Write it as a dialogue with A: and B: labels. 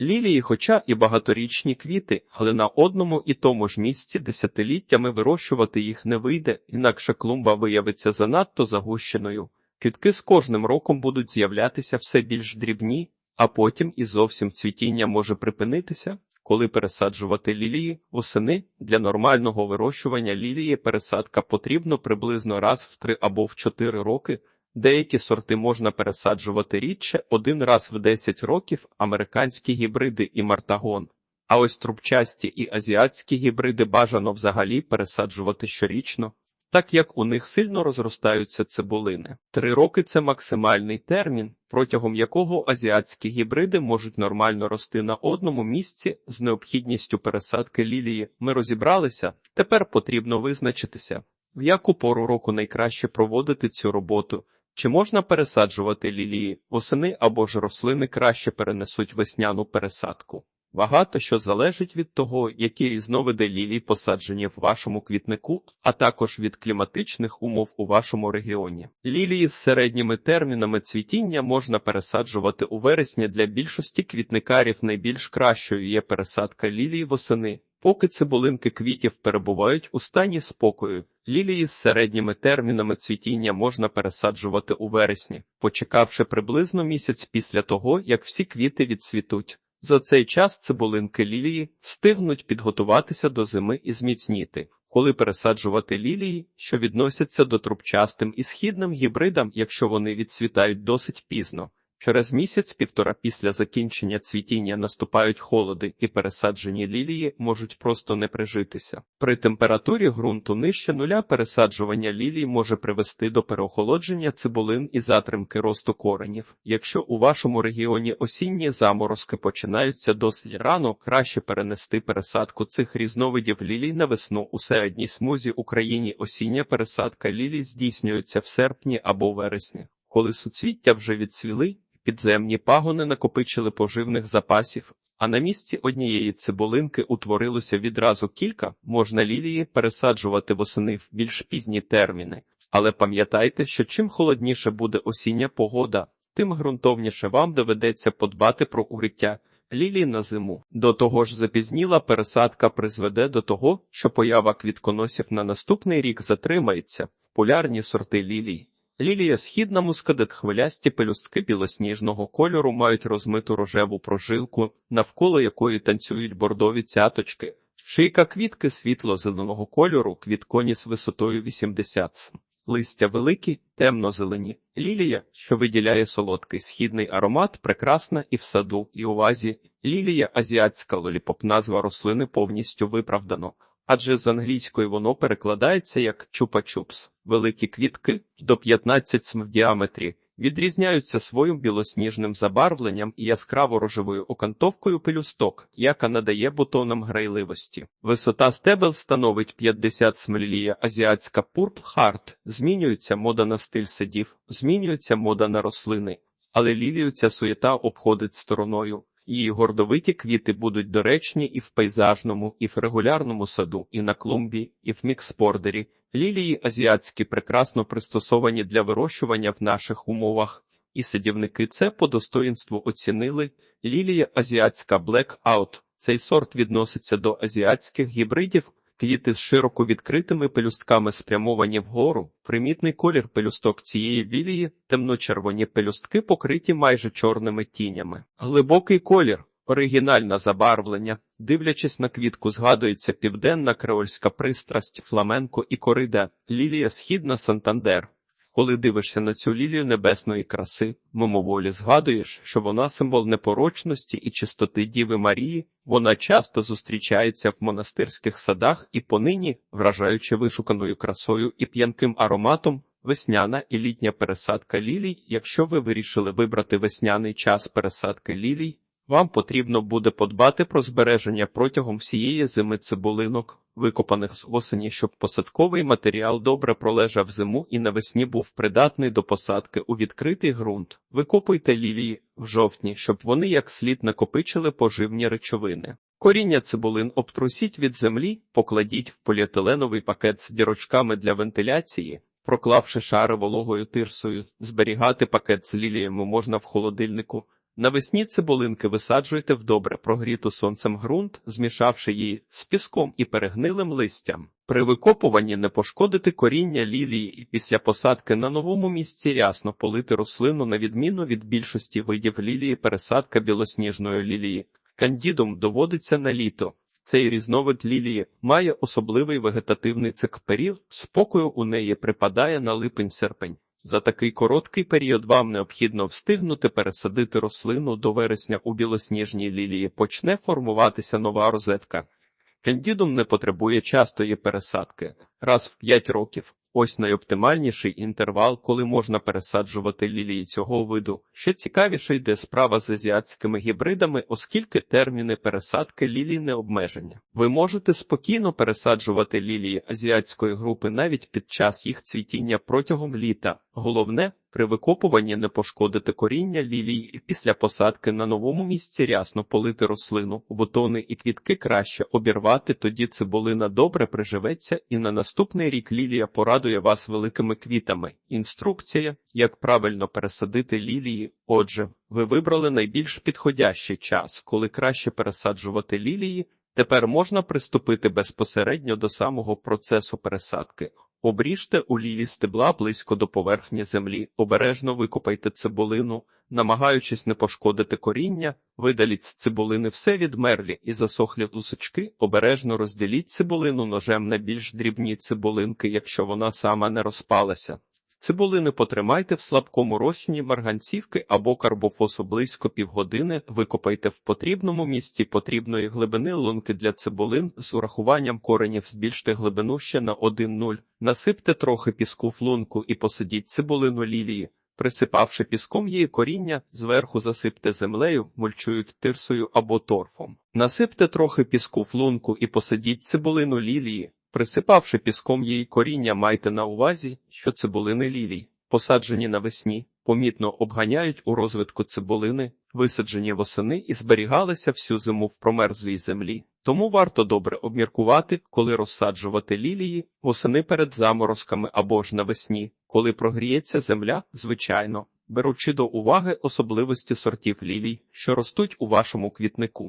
A: Лілії, хоча і багаторічні квіти, але на одному і тому ж місці десятиліттями вирощувати їх не вийде, інакше клумба виявиться занадто загущеною. Квітки з кожним роком будуть з'являтися все більш дрібні, а потім і зовсім цвітіння може припинитися. Коли пересаджувати лілії восени для нормального вирощування лілії пересадка потрібно приблизно раз в три або в чотири роки. Деякі сорти можна пересаджувати рідше один раз в 10 років американські гібриди і мартагон. А ось трубчасті і азіатські гібриди бажано взагалі пересаджувати щорічно, так як у них сильно розростаються цибулини. Три роки це максимальний термін, протягом якого азіатські гібриди можуть нормально рости на одному місці з необхідністю пересадки лілії. Ми розібралися, тепер потрібно визначитися, в яку пору року найкраще проводити цю роботу. Чи можна пересаджувати лілії восени або ж рослини краще перенесуть весняну пересадку? Багато що залежить від того, які різновиди лілій посаджені в вашому квітнику, а також від кліматичних умов у вашому регіоні. Лілії з середніми термінами цвітіння можна пересаджувати у вересні для більшості квітникарів. Найбільш кращою є пересадка лілій восени. Поки цибулинки квітів перебувають у стані спокою, лілії з середніми термінами цвітіння можна пересаджувати у вересні, почекавши приблизно місяць після того, як всі квіти відцвітуть. За цей час цибулинки лілії встигнуть підготуватися до зими і зміцніти. Коли пересаджувати лілії, що відносяться до трубчастим і східним гібридам, якщо вони відцвітають досить пізно. Через місяць-півтора після закінчення цвітіння наступають холоди, і пересаджені лілії можуть просто не прижитися. При температурі ґрунту нижче нуля пересаджування лілій може привести до переохолодження цибулин і затримки росту коренів. Якщо у вашому регіоні осінні заморозки починаються досить рано, краще перенести пересадку цих різновидів лілій на весну у середній смузі Україні. Осіння пересадка лілій здійснюється в серпні або вересні. Коли суцвіття вже відцвіли, підземні пагони накопичили поживних запасів, а на місці однієї цибулинки утворилося відразу кілька, можна лілії пересаджувати восени в більш пізні терміни. Але пам'ятайте, що чим холодніше буде осіння погода, тим ґрунтовніше вам доведеться подбати про укриття лілій на зиму. До того ж, запізніла пересадка призведе до того, що поява квітконосів на наступний рік затримається. Полярні сорти лілій. Лілія східна мускадет хвилясті пелюстки білосніжного кольору мають розмиту рожеву прожилку, навколо якої танцюють бордові цяточки. Шийка квітки світло-зеленого кольору, квітконіс висотою 80 см. Листя великі, темно-зелені. Лілія, що виділяє солодкий східний аромат, прекрасна і в саду, і у вазі. Лілія азіатська лоліпоп назва рослини повністю виправдано адже з англійської воно перекладається як чупа-чупс. Великі квітки до 15 см в діаметрі відрізняються своїм білосніжним забарвленням і яскраво рожевою окантовкою пелюсток, яка надає бутонам грайливості. Висота стебел становить 50 см. Лілія азіатська пурпл харт. Змінюється мода на стиль садів, змінюється мода на рослини, але лілію ця суєта обходить стороною. Її гордовиті квіти будуть доречні і в пейзажному, і в регулярному саду, і на клумбі, і в мікспордері. Лілії азіатські прекрасно пристосовані для вирощування в наших умовах, і садівники це по достоїнству оцінили. Лілія азіатська Blackout. Цей сорт відноситься до азіатських гібридів, Квіти з широко відкритими пелюстками спрямовані вгору. Примітний колір пелюсток цієї вілії, темно-червоні пелюстки покриті майже чорними тінями. Глибокий колір, оригінальне забарвлення. Дивлячись на квітку, згадується південна креольська пристрасть, фламенко і корида, лілія східна Сантандер. Коли дивишся на цю лілію небесної краси, мимоволі згадуєш, що вона символ непорочності і чистоти Діви Марії, вона часто зустрічається в монастирських садах і понині, вражаючи вишуканою красою і п'янким ароматом, весняна і літня пересадка лілій. Якщо ви вирішили вибрати весняний час пересадки лілій, вам потрібно буде подбати про збереження протягом всієї зими цибулинок, викопаних з осені, щоб посадковий матеріал добре пролежав зиму і навесні був придатний до посадки у відкритий ґрунт. Викопуйте лілії в жовтні, щоб вони як слід накопичили поживні речовини. Коріння цибулин обтрусіть від землі, покладіть в поліетиленовий пакет з дірочками для вентиляції. Проклавши шари вологою тирсою, зберігати пакет з ліліями можна в холодильнику Навесні цибулинки висаджуйте в добре прогріту сонцем ґрунт, змішавши її з піском і перегнилим листям. При викопуванні не пошкодити коріння лілії і після посадки на новому місці рясно полити рослину на відміну від більшості видів лілії пересадка білосніжної лілії. Кандідум доводиться на літо. Цей різновид лілії має особливий вегетативний цикл період, спокою у неї припадає на липень-серпень. За такий короткий період вам необхідно встигнути пересадити рослину до вересня у білосніжній лілії почне формуватися нова розетка. Кандідум не потребує частої пересадки раз в 5 років. Ось найоптимальніший інтервал, коли можна пересаджувати лілії цього виду. Ще цікавіше йде справа з азіатськими гібридами, оскільки терміни пересадки лілій не обмежені. Ви можете спокійно пересаджувати лілії азіатської групи навіть під час їх цвітіння протягом літа. Головне, при викопуванні не пошкодити коріння лілії і після посадки на новому місці рясно полити рослину, бутони і квітки краще обірвати, тоді цибулина добре приживеться і на наступний рік лілія порадує вас великими квітами. Інструкція, як правильно пересадити лілії. Отже, ви вибрали найбільш підходящий час, коли краще пересаджувати лілії. Тепер можна приступити безпосередньо до самого процесу пересадки. Обріжте у ліві стебла близько до поверхні землі, обережно викопайте цибулину, намагаючись не пошкодити коріння, видаліть з цибулини все відмерлі і засохлі лусочки, обережно розділіть цибулину ножем на більш дрібні цибулинки, якщо вона сама не розпалася. Цибулини потримайте в слабкому розчині марганцівки або карбофосу близько півгодини, викопайте в потрібному місці потрібної глибини лунки для цибулин з урахуванням коренів збільште глибину ще на 1-0, насипте трохи піску в лунку і посадіть цибулину лілії. Присипавши піском її коріння, зверху засипте землею, мульчують тирсою або торфом. Насипте трохи піску в лунку і посадіть цибулину лілії. Присипавши піском її коріння, майте на увазі, що цибулини лілій, посаджені навесні, помітно обганяють у розвитку цибулини, висаджені восени і зберігалися всю зиму в промерзлій землі. Тому варто добре обміркувати, коли розсаджувати лілії, восени перед заморозками або ж навесні, коли прогріється земля, звичайно, беручи до уваги особливості сортів лілій, що ростуть у вашому квітнику.